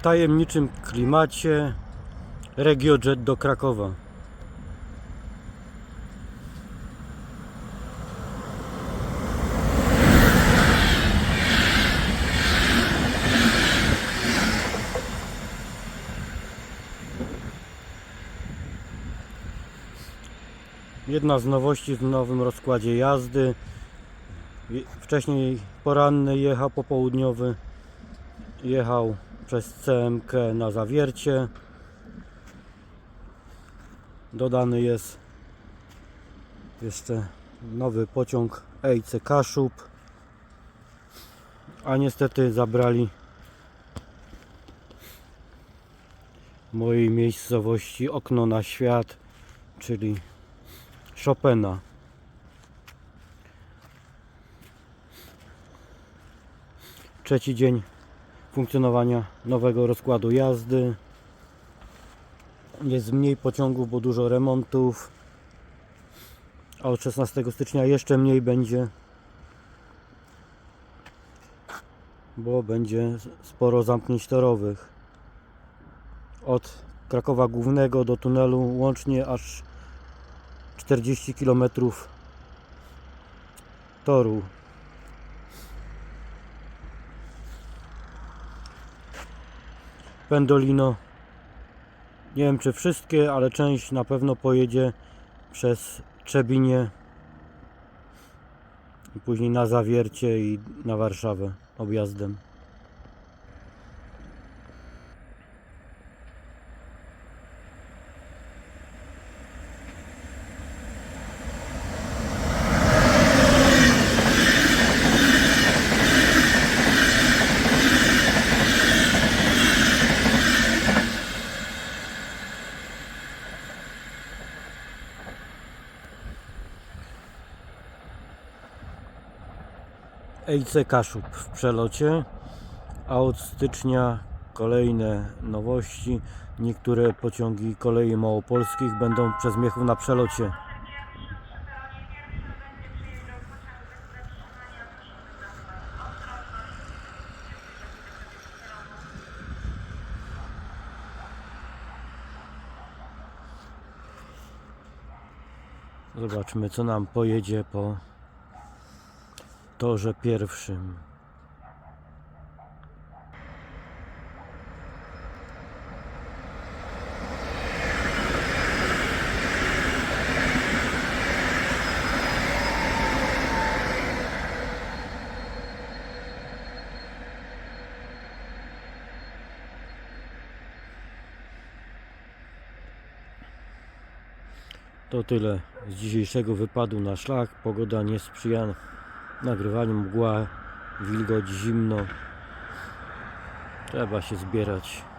W tajemniczym klimacie RegioJet do Krakowa. Jedna z nowości w nowym rozkładzie jazdy. Wcześniej poranny jechał popołudniowy. Jechał przez CMK na zawiercie. Dodany jest jeszcze nowy pociąg EIC Kaszub. A niestety zabrali mojej miejscowości okno na świat, czyli Chopina. Trzeci dzień funkcjonowania nowego rozkładu jazdy. Jest mniej pociągów, bo dużo remontów. A od 16 stycznia jeszcze mniej będzie. Bo będzie sporo zamknięć torowych. Od Krakowa Głównego do tunelu łącznie aż 40 km toru. Pendolino. Nie wiem czy wszystkie, ale część na pewno pojedzie przez Trzebinie. I później na Zawiercie i na Warszawę objazdem. EIC Kaszub w przelocie, a od stycznia kolejne nowości. Niektóre pociągi kolei małopolskich będą przez Miechów na przelocie. Zobaczmy co nam pojedzie po torze pierwszym. To tyle z dzisiejszego wypadu na szlak. Pogoda nie sprzyja nagrywaniu, mgła, wilgoć, zimno. Trzeba się zbierać.